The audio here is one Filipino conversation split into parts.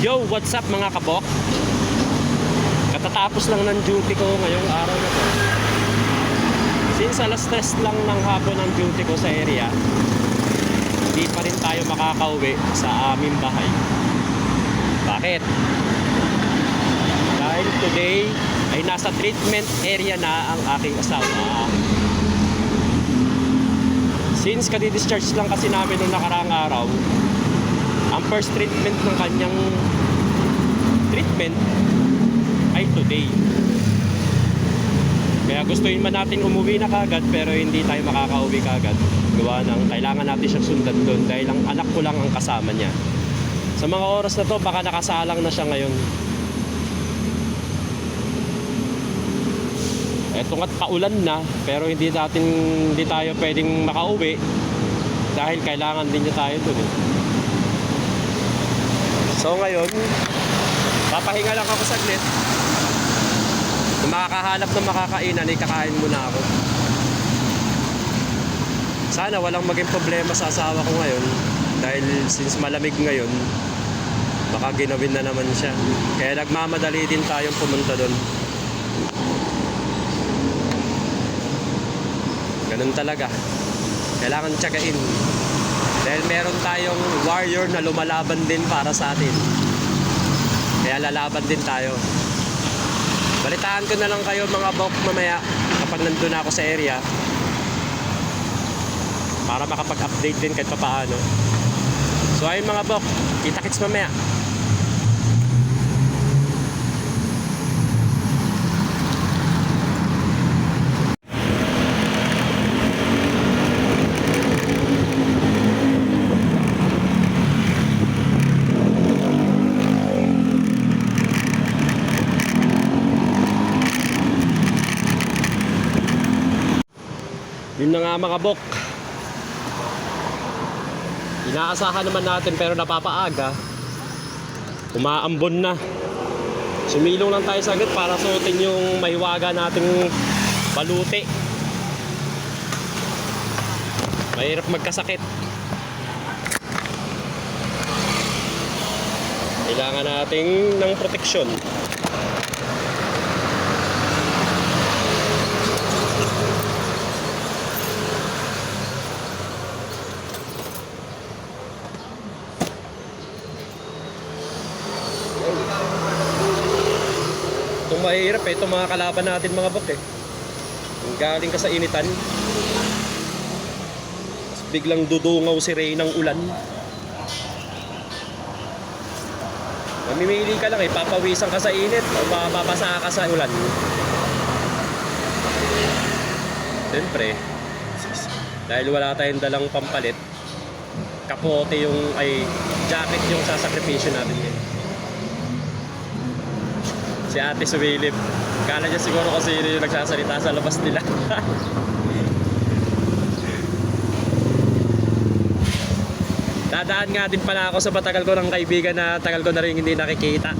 Yo, what's up mga kabok? Katatapos lang ng duty ko ngayong araw na to. Since alas test lang ng hapon ng duty ko sa area, hindi pa rin tayo makakauwi sa aming bahay. Bakit? Dahil today ay nasa treatment area na ang aking asawa. Since kadi-discharge lang kasi namin noong nakaraang araw, ang first treatment ng kanyang treatment ay today. Kaya gustuin man natin umuwi na kagad pero hindi tayo makakauwi kagad. Gawa ng kailangan natin siyang sundan doon dahil ang anak ko lang ang kasama niya. Sa mga oras na to baka nakasalang na siya ngayon. Eto nga't paulan na pero hindi natin hindi tayo pwedeng makauwi dahil kailangan din niya tayo doon. Eh. So ngayon, papahinga lang ako saglit. Kung makakahanap ng makakainan, ay kakain muna ako. Sana walang maging problema sa asawa ko ngayon dahil since malamig ngayon, baka ginawin na naman siya. Kaya nagmamadali din tayong pumunta doon. Ganun talaga. Kailangan tsagain. Dahil meron tayong warrior na lumalaban din para sa atin. Kaya lalaban din tayo. Balitaan ko na lang kayo mga bok mamaya kapag nandun ako sa area. Para makapag-update din kahit paano. So ayun mga bok, kita-kits mamaya. Na nga mga bok. Inaasahan naman natin pero napapaaga. Umaambon na. Sumilong lang tayo saglit para suotin yung mahiwaga nating baluti. Mahirap magkasakit. Kailangan nating ng proteksyon. Mahirap eh, itong mga kalaban natin mga bok eh. Galing ka sa initan, tapos biglang dudungaw si Ray ng ulan. Mamimili ka lang eh, papawisan ka sa init o mapapasa ka sa ulan. Siyempre, dahil wala tayong dalang pampalit, kapote yung, ay, jacket yung sasakripisyo natin ngayon si ate sumilip. Kala niya siguro kasi yun yung nagsasalita sa labas nila. Dadaan nga din pala ako sa matagal ko ng kaibigan na tagal ko na rin hindi nakikita.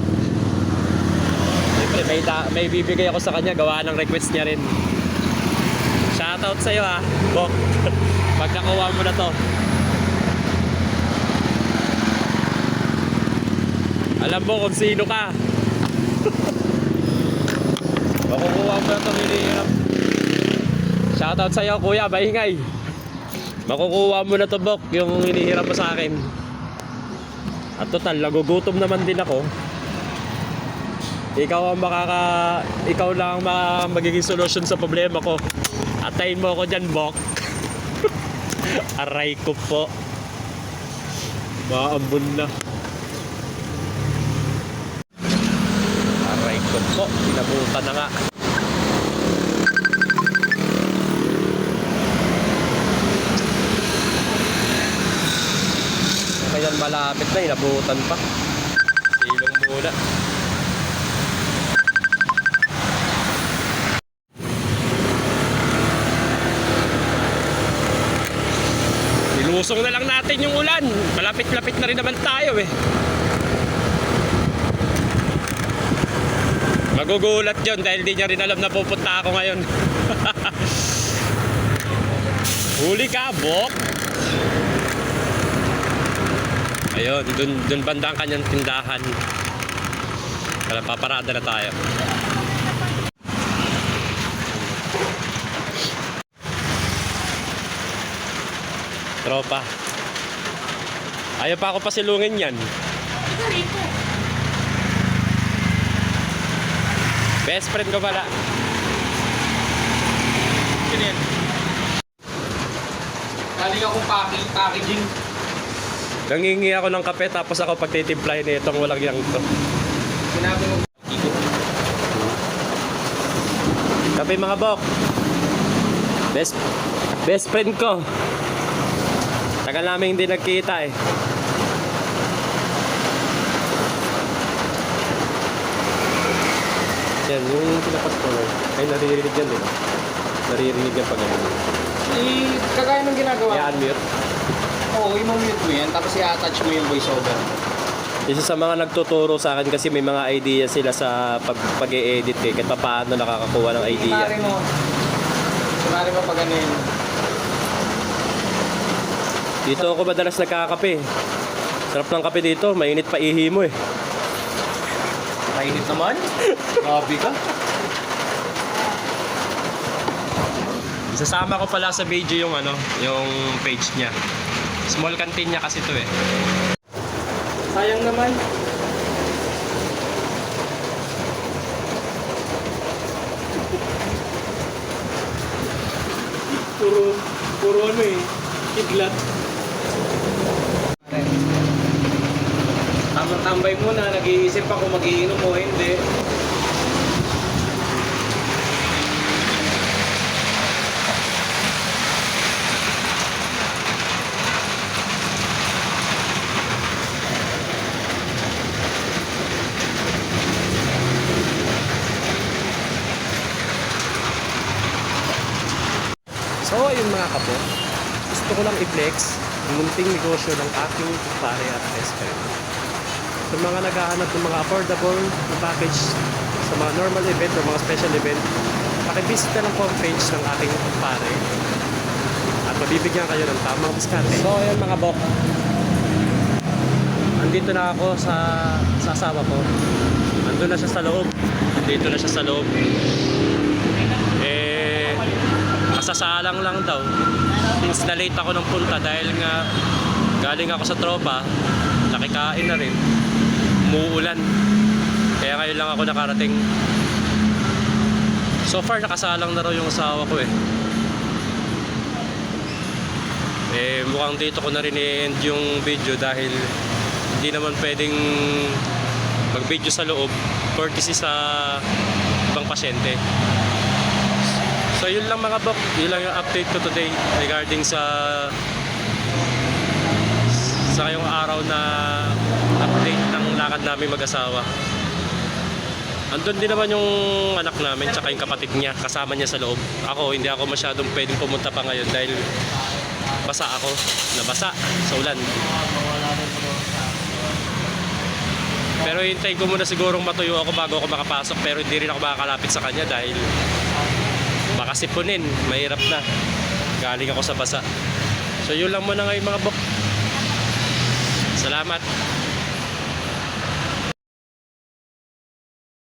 Siyempre, may, ta- may bibigay ako sa kanya, gawa ng request niya rin. Shoutout sa'yo ha, Bok. Pag nakuha mo na to. Alam mo kung sino ka. Makukuha mo na itong hinihiram. Shoutout sa'yo, kuya, maingay. Makukuha mo na to, Bok, yung hinihiram mo sa akin. At total, nagugutom naman din ako. Ikaw ang makaka... Ikaw lang ang ma- magiging solusyon sa problema ko. Atayin mo ako dyan, Bok. Aray ko po. Maambun na. Aray ko po. Pinabutan na nga. Kaya malapit na, inabutan pa. Silong muna. Nilusong na lang natin yung ulan. Malapit-lapit na rin naman tayo eh. Magugulat yun dahil di niya rin alam na pupunta ako ngayon. Huli ka, Bok. Ayun, dun, dun banda ang kanyang tindahan. Kaya paparada na tayo. Tropa. Ayaw pa ako pasilungin yan. Best friend ko pala. Yun yan. Galing akong packing, packaging. Nangingi ako ng kape tapos ako pagtitimplahin na itong walang yang to. Sinabi mo. Kape mga bok. Best best friend ko. Tagal namin hindi nagkita eh. Yan, yung tinapat ko. Ay, naririnig yan eh. Naririnig yan pag ano. Eh, kagaya ng ginagawa. I-unmute. Oo, i-mute mo yan, tapos i-attach mo yung voiceover. Isa sa mga nagtuturo sa akin kasi may mga idea sila sa pag, pag-e-edit eh. Kahit pa paano nakakakuha ng idea. Kunwari mo, kunwari mo pag ano yun, Dito ako madalas nagkakape. Sarap ng kape dito, mainit pa ihi mo eh. Mainit naman. Grabe ka. Isasama ko pala sa video yung ano, yung page niya. Small canteen niya kasi to eh. Sayang naman. Puro, puro ano eh, kidlat. Tamang tambay muna, nag-iisip ako magiinom o hindi. So ayun mga kapo, gusto ko lang i-flex ang munting negosyo ng aking pare at best friend. Sa mga naghahanap ng mga affordable na package sa mga normal event o mga special event, pakivisit na lang po ang page ng aking pare at mabibigyan kayo ng tamang diskarte. So ayun mga bok, andito na ako sa, sa asawa ko. Andun na siya sa loob. Andito na siya sa loob. Eh, kasasalang lang daw. Since na late ako ng punta dahil nga galing ako sa tropa, nakikain na rin. Umuulan. Kaya ngayon lang ako nakarating. So far, nakasalang na raw yung asawa ko eh. Eh, mukhang dito ko na rin i-end yung video dahil hindi naman pwedeng mag-video sa loob courtesy sa ibang pasyente. So yun lang mga bok, yun lang yung update ko today regarding sa sa ngayong araw na update lakad namin mag-asawa. Andun din naman yung anak namin tsaka yung kapatid niya, kasama niya sa loob. Ako, hindi ako masyadong pwedeng pumunta pa ngayon dahil basa ako, nabasa sa ulan. Pero hintayin ko muna sigurong matuyo ako bago ako makapasok pero hindi rin ako makakalapit sa kanya dahil baka sipunin, mahirap na. Galing ako sa basa. So yun lang muna ngayon mga bok. Salamat.